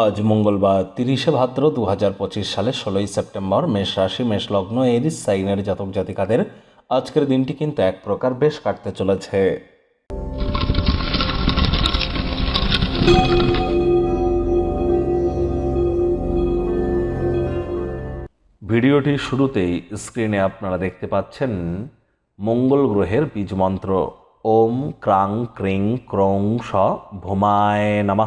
আজ মঙ্গলবার, তিরিশে ভাদ্র দু হাজার পঁচিশ সালে ষোলোই সেপ্টেম্বর, মেষ রাশি, মেষ লগ্ন, এরিস, সাইনের জাতক জাতিকাদের আজকের দিনটি কিন্তু এক প্রকার বেশ কাটতে চলেছে। ভিডিওটির শুরুতেই স্ক্রিনে আপনারা দেখতে পাচ্ছেন মঙ্গল গ্রহের বীজ মন্ত্র। ওম ক্রাং ক্রিং ক্রং স ভোমায় নামা।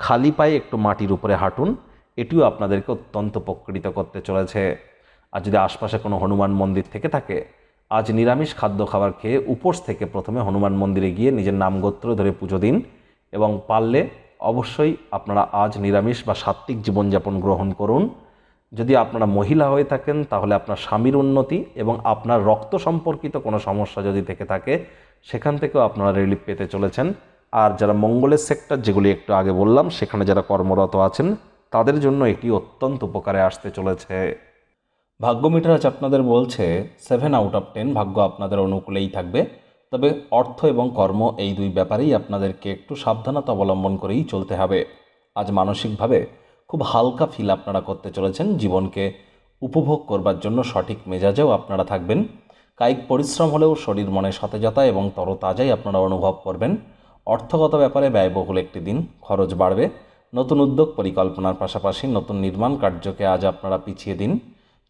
খালি পায়ে একটু মাটির উপরে হাঁটুন, এটিও আপনাদেরকে অত্যন্ত উপকৃত করতে চলেছে। আর যদি আশপাশে কোনো হনুমান মন্দির থেকে থাকে, আজ নিরামিষ খাদ্য খাবার খেয়ে উপোস থেকে প্রথমে হনুমান মন্দিরে গিয়ে নিজের নাম গোত্র ধরে পুজো দিন এবং পারলে অবশ্যই আপনারা আজ নিরামিষ বা সাত্ত্বিক জীবনযাপন গ্রহণ করুন। যদি আপনারা মহিলা হয়ে থাকেন, তাহলে আপনার স্বামীর উন্নতি এবং আপনার রক্ত সম্পর্কিত কোনো সমস্যা যদি থেকে থাকে, সেখান থেকেও আপনারা রিলিফ পেতে চলেছেন। আর যারা মঙ্গলের সেক্টর যেগুলি একটু আগে বললাম, সেখানে যারা কর্মরত আছেন, তাদের জন্য এটি অত্যন্ত উপকারে আসতে চলেছে। ভাগ্য মিটার আজ আপনাদের বলছে সেভেন আউট অফ টেন ভাগ্য আপনাদের অনুকূলেই থাকবে। তবে অর্থ এবং কর্ম এই দুই ব্যাপারেই আপনাদেরকে একটু সাবধানতা অবলম্বন করেই চলতে হবে। আজ মানসিকভাবে খুব হালকা ফিল আপনারা করতে চলেছেন, জীবনকে উপভোগ করবার জন্য সঠিক মেজাজেও আপনারা থাকবেন। কায়িক পরিশ্রম হলেও শরীর মনে সতেজতা এবং তরতাজাই আপনারা অনুভব করবেন। অর্থগত ব্যাপারে ব্যয়বহুল একটি দিন, খরচ বাড়বে। নতুন উদ্যোগ পরিকল্পনার পাশাপাশি নতুন নির্মাণ কার্যকে আজ আপনারা পিছিয়ে দিন।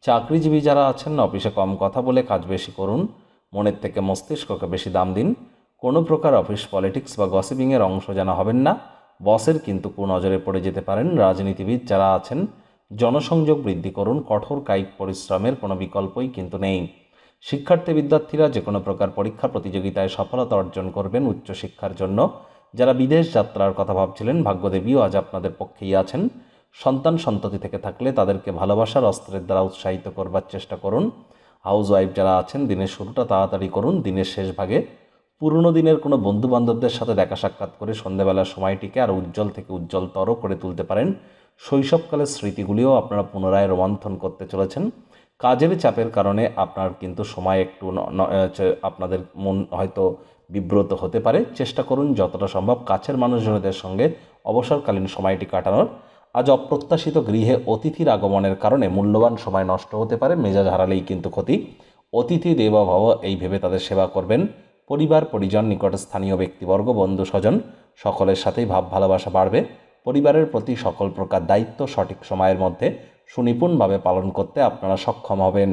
চাকরিজীবী যারা আছেন, অফিসে কম কথা বলে কাজ বেশি করুন। মনের থেকে মস্তিষ্ককে বেশি দাম দিন। কোনো প্রকার অফিস পলিটিক্স বা গসিপিংয়ের অংশ যেন হবেন না। বসের কিন্তু কুনজরে পড়ে যেতে পারেন। রাজনীতিবিদ যারা আছেন, জনসংযোগ বৃদ্ধি করুন। কঠোর কায়িক পরিশ্রমের কোনো বিকল্পই কিন্তু নেই। শিক্ষার্থী বিদ্যার্থীরা যে কোনো প্রকার পরীক্ষা প্রতিযোগিতায় সফলতা অর্জন করবেন উচ্চশিক্ষার জন্য। যারা বিদেশ যাত্রার কথা ভাবছিলেন, ভাগ্যদেবীও আজ আপনাদের পক্ষেই আছেন। সন্তান সন্ততি থেকে থাকলে তাদেরকে ভালোবাসার অস্ত্রের দ্বারা উৎসাহিত করবার চেষ্টা করুন। হাউস ওয়াইফ যারা আছেন, দিনের শুরুটা তাড়াতাড়ি করুন, দিনের শেষ ভাগে। পুরনো দিনের কোনো বন্ধু বান্ধবদের সাথে দেখা সাক্ষাৎ করে সন্ধেবেলার সময়টিকে আর উজ্জ্বল থেকে উজ্জ্বলতর করে তুলতে পারেন। শৈশবকালের স্মৃতিগুলিও আপনারা পুনরায় রোমন্থন করতে চলেছেন। কাজের চাপের কারণে আপনার কিন্তু সময় একটু আপনাদের মন হয়তো বিব্রত হতে পারে। চেষ্টা করুন যতটা সম্ভব কাছের মানুষজনদের সঙ্গে অবসরকালীন সময়টি কাটানোর। আজ অপ্রত্যাশিত গৃহে অতিথির আগমনের কারণে মূল্যবান সময় নষ্ট হতে পারে, মেজাজ হারালেই কিন্তু ক্ষতি। অতিথি দেবভব এই ভেবে তাদের সেবা করবেন। পরিবার, পরিজন, নিকট স্থানীয় ব্যক্তিবর্গ, বন্ধু, স্বজন সকলের সাথেই ভাব ভালোবাসা বাড়বে। পরিবারের প্রতি সকল প্রকার দায়িত্ব সঠিক সময়ের মধ্যে সুনিপুণভাবে পালন করতে আপনারা সক্ষম হবেন।